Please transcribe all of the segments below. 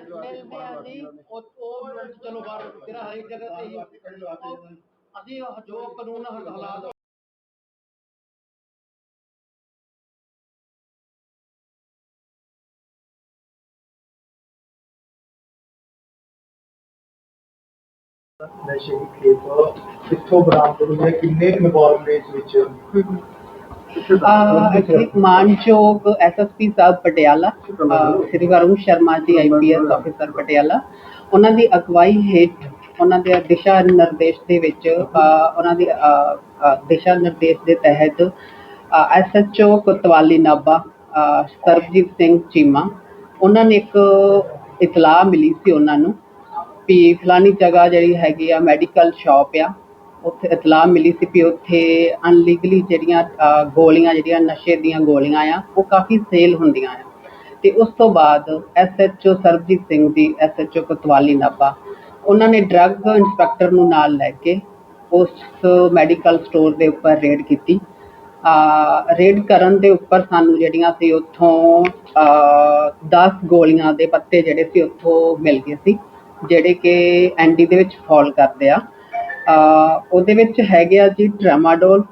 ਮਿਲਦੇ ਆ ਜੀ ਉਹ ਉਹ ਚਲੋ ਬਾਹਰ ਤੇਰਾ ਹਰੇਕ ਜਗ੍ਹਾ ਤੇ ਹੀ ਉਹ ਅਸੀਂ ਜੋ ਕਾਨੂੰਨ ਹਾਲਾਤ ਨਸ਼ੇ ਦੀ ਖੇਪ ਕਿੱਥੋਂ ਬਰਾਮਦ ਹੋਈ ਹੈ ਕਿੰਨੇ ਇਨਵੋਲਵ ਨੇ ਇਸ ਵਿੱਚ ਐਕਚੁਅਲੀ ਮਾਨਯੋਗ ਐਸਐਸਪੀ ਸਾਹਿਬ ਪਟਿਆਲਾ ਸ੍ਰੀ ਵਰੁਣ ਸ਼ਰਮਾ ਜੀ ਆਈਪੀਐਸ ਆਫੀਸਰ ਪਟਿਆਲਾ ਉਹਨਾਂ ਦੀ ਅਗਵਾਈ ਹੇਠ ਉਹਨਾਂ ਦੇ ਦਿਸ਼ਾ ਨਿਰਦੇਸ਼ ਦੇ ਵਿੱਚ ਉਹਨਾਂ ਦੀ ਦਿਸ਼ਾ ਨਿਰਦੇਸ਼ ਦੇ ਤਹਿਤ ਐਸਐਚਓ ਕੋਤਵਾਲੀ ਨਾਭਾ ਸਰਬਜੀਤ ਸਿੰਘ ਚੀਮਾ ਉਹਨਾਂ ਨੇ ਇੱਕ ਇਤਲਾਹ ਮਿਲੀ ਸੀ ਉਹਨਾਂ ਨੂੰ ਵੀ ਫਲਾਨੀ ਜਗ੍ਹਾ ਜਿਹੜੀ ਹੈਗੀ ਆ ਮੈਡੀਕਲ ਸ਼ਾਪ ਆ ਉੱਥੇ ਇਤਲਾਹ ਮਿਲੀ ਸੀ ਵੀ ਉੱਥੇ ਅਨਲੀਗਲੀ ਜਿਹੜੀਆਂ ਅਹ, ਗੋਲੀਆਂ ਜਿਹੜੀਆਂ ਨਸ਼ੇ ਦੀਆਂ ਗੋਲੀਆਂ ਆ ਉਹ ਕਾਫੀ ਸੇਲ ਹੁੰਦੀਆਂ ਆ। ਤੇ ਉਸ ਤੋਂ ਬਾਅਦ ਐਸਐਚਓ ਸਰਬਜੀਤ ਸਿੰਘ ਦੀ ਐਸਐਚਓ ਕੋਤਵਾਲੀ ਨਾਭਾ ਉਹਨਾਂ ਨੇ ਡਰੱਗ ਇੰਸਪੈਕਟਰ ਨੂੰ ਨਾਲ ਲੈ ਕੇ ਉਸ ਮੈਡੀਕਲ ਸਟੋਰ ਦੇ ਉੱਪਰ ਰੇਡ ਕੀਤੀ। ਰੇਡ ਕਰਨ ਦੇ ਉੱਪਰ ਸਾਨੂੰ ਜਿਹੜੀਆਂ ਸੀ ਉੱਥੋਂ 10 ਗੋਲੀਆਂ ਦੇ ਪੱਤੇ ਜਿਹੜੇ ਸੀ ਉੱਥੋਂ ਮਿਲ ਗਏ ਸੀ ਜਿਹੜੇ ਕਿ ਐਨਡੀ ਦੇ ਵਿੱਚ ਫਾਲ ਕਰਦੇ ਆ। ਉਹਦੇ ਵਿੱਚ ਹੈਗੇ ਆ ਜੀ ਟ੍ਰਾਮਾਡੋਲ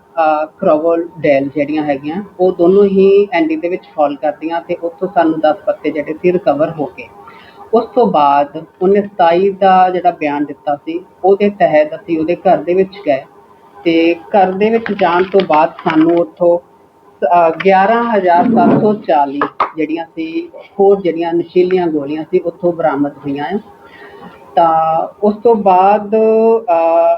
ਕ੍ਰੋਵਲ ਡੈਲ ਜਿਹੜੀਆਂ ਹੈਗੀਆਂ ਉਹ ਦੋਨੋਂ ਹੀ ਐਨਡੀ ਦੇ ਵਿੱਚ ਫਾਲ ਕਰਦੀਆਂ ਤੇ ਉੱਥੋਂ ਸਾਨੂੰ 10 ਪੱਤੇ ਜਿਹੜੇ ਸੀ ਰਿਕਵਰ ਹੋ ਗਏ। ਉਸ ਤੋਂ ਬਾਅਦ ਉਹਨੇ 27 ਦਾ ਜਿਹੜਾ ਬਿਆਨ ਦਿੱਤਾ ਸੀ ਉਹਦੇ ਤਹਿਤ ਅਸੀਂ ਉਹਦੇ ਘਰ ਦੇ ਵਿੱਚ ਗਏ ਤੇ ਘਰ ਦੇ ਵਿੱਚ ਜਾਣ ਤੋਂ ਬਾਅਦ ਸਾਨੂੰ ਉੱਥੋਂ ਅਹ 11740 ਜਿਹੜੀਆਂ ਸੀ ਹੋਰ ਜਿਹੜੀਆਂ ਨਸ਼ੀਲੀਆਂ ਗੋਲੀਆਂ ਸੀ ਉੱਥੋਂ ਬਰਾਮਦ ਹੋਈਆਂ ਆ। ਤਾਂ ਉਸ ਤੋਂ ਬਾਅਦ ਅਹ,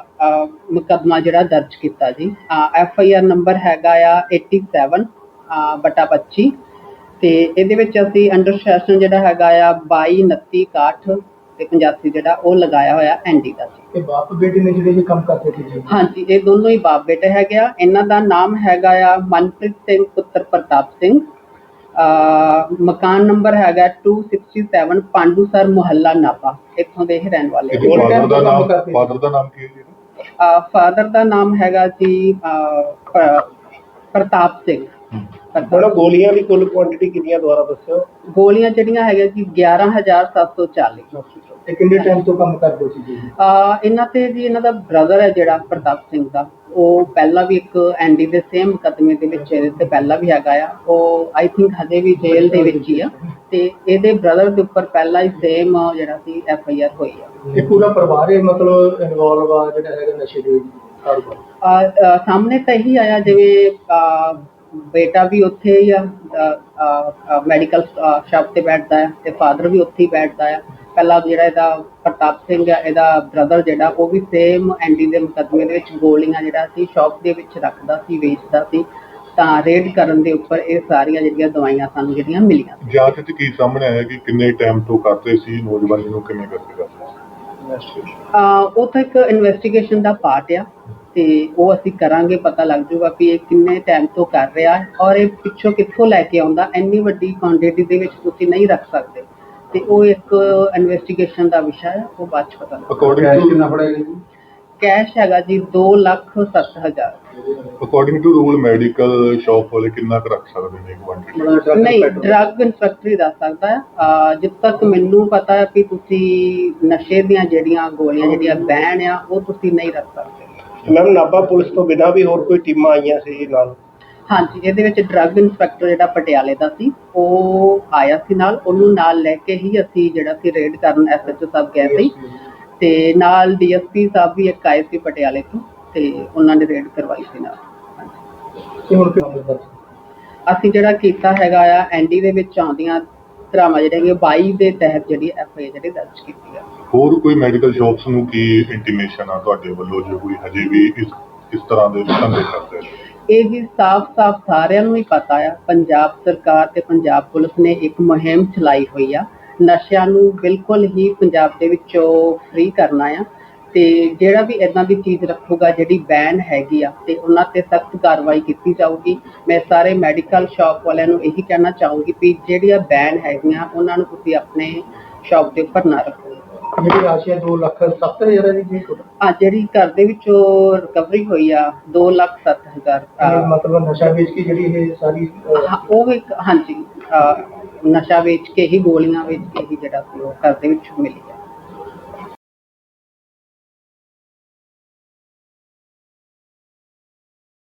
ਮੁਕੱਦਮਾ ਜਿਹੜਾ ਦਰਜ ਕੀਤਾ ਜੀ। ਐਫ ਆਈ ਆਰ ਨੰਬਰ ਹੈਗਾ ਆ 87 ਅਹ, ਬਟਾ 25 ਤੇ ਇਹਦੇ ਵਿੱਚ ਅਸੀਂ ਅੰਡਰ ਸੈਸ਼ਨ ਜਿਹੜਾ ਹੈਗਾ ਆ 22 29 61 ਤੇ 85 ਜਿਹੜਾ ਉਹ ਲਗਾਇਆ ਹੋਇਆ ਐਨਡੀ ਦਾ ਜੀ। ਤੇ ਬਾਪ ਬੇਟੇ ਨੇ ਜਿਹੜੇ ਇਹ ਕੰਮ ਕਰਦੇ ਸੀ ਜੀ? ਹਾਂਜੀ ਇਹ ਦੋਨੋਂ ਹੀ ਬਾਪ ਬੇਟੇ ਹੈਗੇ ਆ। ਇਹਨਾਂ ਦਾ ਨਾਮ ਹੈਗਾ ਆ ਮਨਪ੍ਰੀਤ ਸਿੰਘ ਪੁੱਤਰ ਪ੍ਰਤਾਪ ਸਿੰਘ। ਮਕਾਨ ਨੰਬਰ ਹੈਗਾ 267 ਪਾਂਡੂਸਰ ਮੁਹੱਲਾ ਨਾਪਾ ਇੱਥੋਂ ਦੇ ਹੀ ਰਹਿਣ ਵਾਲੇ ਦਾ ਨਾਮ। ਫਾਦਰ ਦਾ ਨਾਮ ਕੀ ਹੈ ਜੀ? ਫਾਦਰ ਦਾ ਨਾਮ ਹੈਗਾ ਜੀ ਅਹ, ਪ੍ਰਤਾਪ ਸਿੰਘ। ਬੜਾ ਗੋਲੀਆਂ ਦੀ ਕੁੱਲ ਕੁਆਂਟੀਟੀ ਕਿੰਨੀਆਂ ਦੁਆਰਾ ਦੱਸਿਓ? ਗੋਲੀਆਂ ਜਿਹੜੀਆਂ ਹੈਗੀਆਂ ਜੀ 11740 ਤੇ ਕਿੰਨੇ ਟਾਈਮ ਤੋਂ ਕੰਮ ਕਰਦੇ ਸੀ ਜੀ ਆ ਇਹਨਾਂ ਤੇ ਜੀ ਇਹਨਾਂ ਦਾ ਬ੍ਰਦਰ ਹੈ ਜਿਹੜਾ ਪ੍ਰਤਾਪ ਸਿੰਘ ਦਾ। ਉਹ ਪਹਿਲਾਂ ਵੀ ਇੱਕ ਐਨਡੀ ਦੇ ਸੇਮ ਮੁਕੱਦਮੇ ਦੇ ਵਿੱਚ ਇਹਦੇ ਤੇ ਪਹਿਲਾਂ ਵੀ ਹੈਗਾ ਆ। ਉਹ ਆਈ ਥਿੰਕ ਹਜੇ ਵੀ ਜੇਲ੍ਹ ਦੇ ਵਿੱਚ ਹੀ ਆ। ਤੇ ਇਹਦੇ ਬ੍ਰਦਰ ਦੇ ਉੱਪਰ ਪਹਿਲਾਂ ਹੀ ਸੇਮ ਜਿਹੜਾ ਸੀ ਐਫ ਆਈ ਆਰ ਹੋਈ ਆ। ਇਹ ਪੂਰਾ ਪਰਿਵਾਰ ਹੀ ਮਤਲਬ ਇਨਵੋਲਵ ਆ ਜਿਹੜਾ ਹੈਗਾ ਨਸ਼ੇ ਦੇ ਕਾਰੋਬਾਰ? ਸਾਹਮਣੇ ਤਾਂ ਇਹੀ ਆਇਆ ਜਿਵੇਂ ਬੇਟਾ ਵੀ ਉੱਥੇ ਹੀ ਆ ਮੈਡੀਕਲ ਸ਼ਾਪ ਤੇ ਬੈਠਦਾ ਹੈ ਤੇ ਫਾਦਰ ਵੀ ਉੱਥੇ ਹੀ ਬੈਠਦਾ ਆ ਪਹਿਲਾਂ ਜਿਹੜਾ ਇਹਦਾ ਪ੍ਰਤਾਪ ਸਿੰਘ ਆ ਇਹਦਾ ਬ੍ਰਦਰ ਜਿਹੜਾ ਉਹ ਵੀ ਸੇਮ ਐਨਡੀ ਦੇ ਮੁਕੱਦਮੇ ਦੇ ਵਿੱਚ ਗੋਲੀਆਂ ਜਿਹੜਾ ਸੀ ਸ਼ਾਪ ਦੇ ਵਿੱਚ ਰੱਖਦਾ ਸੀ ਵੇਚਦਾ ਸੀ। ਤਾਂ ਰੇਡ ਕਰਨ ਦੇ ਉੱਪਰ ਇਹ ਸਾਰੀਆਂ ਜਿਹੜੀਆਂ ਦਵਾਈਆਂ ਸਾਨੂੰ ਜਿਹੜੀਆਂ ਮਿਲੀਆਂ। ਜਾਂਚ ਚ ਕੀ ਸਾਹਮਣੇ ਆਇਆ ਕਿ ਕਿੰਨੇ ਟਾਈਮ ਤੋਂ ਕਰਦੇ ਸੀ ਨੌਜਵਾਨੀ ਨੂੰ ਕਿਵੇਂ ਕਰਦੇ ਸੀ? ਆ ਉਹ ਤਾਂ ਇੱਕ ਇਨਵੈਸਟੀਗੇਸ਼ਨ ਦਾ ਪਾਰਟ ਆ। ਤੇ ਉਹ ਅਸੀਂ ਕਰਾਂਗੇ ਪਤਾ ਲੱਗ ਜਾਊਗਾ ਵੀ ਇਹ ਕਿੰਨੇ ਟਾਈਮ ਤੋਂ ਕਰ ਰਿਹਾ ਹੈ ਔਰ ਇਹ ਪਿੱਛੋਂ ਕਿੱਥੋਂ ਲੈ ਕੇ ਆਉਂਦਾ। ਇੰਨੀ ਵੱਡੀ ਕੁਆਂਟੀਟੀ ਦੇ ਵਿੱਚ ਤੁਸੀਂ ਨਹੀਂ ਰੱਖ ਸਕਦੇ। ਤੇ ਉਹ ਇੱਕ ਇਨਵੈਸਟੀਗੇਸ਼ਨ ਦਾ ਵਿਸ਼ਾ ਹੈ ਉਹ ਬਾਅਦ ਚ ਪਤਾ ਲੱਗ। ਅਕੋਰਡਿੰਗ ਟੂ ਪੜੇਗਾ ਜੀ? ਕੈਸ਼ ਹੈਗਾ ਜੀ 2 lakh 7000 according to rule medical shop ਵਾਲੇ ਕਿੰਨਾ ਕੁ ਰੱਖ ਸਕਦੇ ਨੇ ਕੁਆਂਟੀਟੀ ਨਹੀਂ ਡਰੱਗ ਇਨਸਪੈਕਟਰ ਹੀ ਦੱਸ ਸਕਦਾ ਹੈ। ਅਹ ਜਿੱਦ ਤੱਕ ਮੈਨੂੰ ਪਤਾ ਹੈ ਕਿ ਤੁਸੀਂ ਨਸ਼ੇ ਦੀਆਂ ਜਿਹੜੀਆਂ ਗੋਲੀਆਂ ਜਿਹੜੀਆਂ ਬੈਨ ਆ ਉਹ ਤੁਸੀਂ ਨਹੀਂ ਰੱਖ ਸਕਦੇ। ਮੈਮ ਨਾਭਾ ਪੁਲਿਸ ਤੋਂ ਬਿਨਾਂ ਵੀ ਹੋਰ ਕੋਈ ਟੀਮਾਂ ਆਈਆਂ ਸੀ ਜੀ ਨਾਲ? ਹਾਂਜੀ ਇਹਦੇ ਵਿੱਚ ਡਰੱਗ ਇਨਸਪੈਕਟਰ ਜਿਹੜਾ ਪਟਿਆਲੇ ਦਾ ਸੀ ਉਹ ਆਇਆ ਸੀ ਨਾਲ ਉਹਨੂੰ ਨਾਲ ਲੈ ਕੇ ਹੀ ਅਸੀਂ ਜਿਹੜਾ ਸੀ ਰੇਡ ਕਰਨ ਐਸਐਚਓ ਸਾਹਿਬ ਗਏ ਸੀ। ਤੇ ਨਾਲ ਡੀਐਸਪੀ ਸਾਹਿਬ ਵੀ ਇੱਕ ਆਏ ਸੀ ਪਟਿਆਲੇ ਤੋਂ ਤੇ ਉਹਨਾਂ ਨੇ ਰੇਡ ਕਰਵਾਈ ਸੀ ਨਾਲ। ਤੇ ਹੁਣ ਕੀ ਕੰਮ ਕਰਦੇ ਅਸੀਂ ਜਿਹੜਾ ਕੀਤਾ ਹੈਗਾ ਆ ਐਨਡੀ ਦੇ ਵਿੱਚ ਆਉਂਦੀਆਂ ਧਰਾਵਾਂ ਜਿਹੜੀਆਂ 22 ਦੇ ਤਹਿਤ ਜਿਹੜੀ ਐਫਆਈ ਜਿਹੜੀ ਦਰਜ ਕੀਤੀ ਆ। ਹੋਰ ਕੋਈ ਮੈਡੀਕਲ ਸ਼ਾਪਸ ਨੂੰ ਕੀ ਇੰਟੀਮੇਸ਼ਨ ਆ ਤੁਹਾਡੇ ਵੱਲੋਂ ਜੇ ਕੋਈ ਹਜੇ ਵੀ ਇਸ ਇਸ ਤਰ੍ਹਾਂ ਦੇ ਧੰਦੇ ਕਰਦੇ ਨੇ? ਇਹ ਜੀ ਸਾਫ਼-ਸਾਫ਼ ਸਾਰਿਆਂ ਨੂੰ ਹੀ ਪਤਾ ਆ ਪੰਜਾਬ ਸਰਕਾਰ ਤੇ ਪੰਜਾਬ ਪੁਲਿਸ ਨੇ ਇੱਕ ਮੁਹਿੰਮ ਚਲਾਈ ਹੋਈ ਆ। ਨਸ਼ਿਆਂ ਨੂੰ ਬਿਲਕੁਲ ਹੀ ਪੰਜਾਬ ਦੇ ਵਿੱਚੋਂ ਫ੍ਰੀ ਕਰਨਾ ਆ। ਤੇ ਜਿਹੜਾ ਵੀ ਇਦਾਂ ਦੀ ਚੀਜ਼ ਰੱਖੂਗਾ ਜਿਹੜੀ ਬੈਨ ਹੈਗੀ ਆ ਤੇ ਉਹਨਾਂ ਤੇ ਸਖਤ ਕਾਰਵਾਈ ਕੀਤੀ ਜਾਊਗੀ। ਮੈਂ ਸਾਰੇ ਮੈਡੀਕਲ ਸ਼ਾਪ ਵਾਲਿਆਂ ਨੂੰ ਇਹੀ ਕਹਿਣਾ ਚਾਹੂੰਗੀ ਵੀ ਜਿਹੜੀਆਂ ਬੈਨ ਹੈਗੀਆਂ ਉਹਨਾਂ ਨੂੰ ਤੁਸੀਂ ਆਪਣੇ ਸ਼ਾਪ ਦੇ ਉੱਪਰ ਨਾ ਰੱਖੋ। ਜਿਹੜੀ ਰਾਸ਼ੀ ਹੈ 2 ਲੱਖ 70 ਹਜ਼ਾਰ ਦੀ ਜੀ? ਆ ਜਿਹੜੀ ਘਰ ਦੇ ਵਿੱਚੋਂ ਰਿਕਵਰੀ ਹੋਈ ਆ 2 ਲੱਖ ਸੱਤ ਹਜ਼ਾਰ ਇਹ ਅਹ, ਮਤਲਬ ਨਸ਼ਾ ਵੇਚ ਕੇ ਜਿਹੜੀ ਇਹ ਸਾਰੀ ਉਹ ਇੱਕ ਹਾਂਜੀ ਨਸ਼ਾ ਵੇਚ ਕੇ ਹੀ ਗੋਲੀਆਂ ਵੇਚ ਕੇ ਹੀ ਜਿਹੜਾ ਸੀ ਉਹ ਘਰ ਦੇ ਵਿੱਚ ਮਿਲੀ